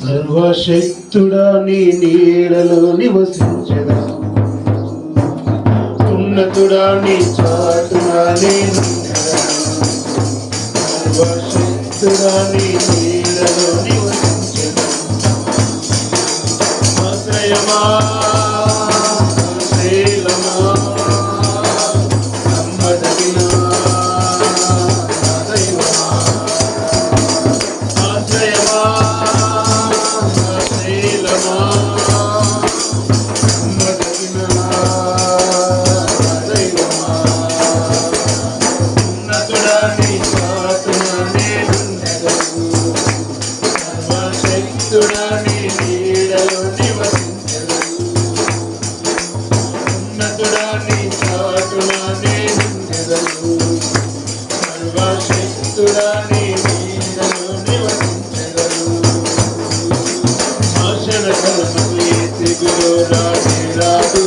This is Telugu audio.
సర్వశక్తుడా నీ నీడలో నివసించదా ఉన్నతుడా నీ చాటునా నేను సర్వశక్తుడా నీ నీడలో నివసించదా ఆశ్రయమా సర్వశక్తుడానే నిజలు సర్వశక్తుడానే నీడలు నివసించగలు ఆశల కలము ఏ తెగులు రాదు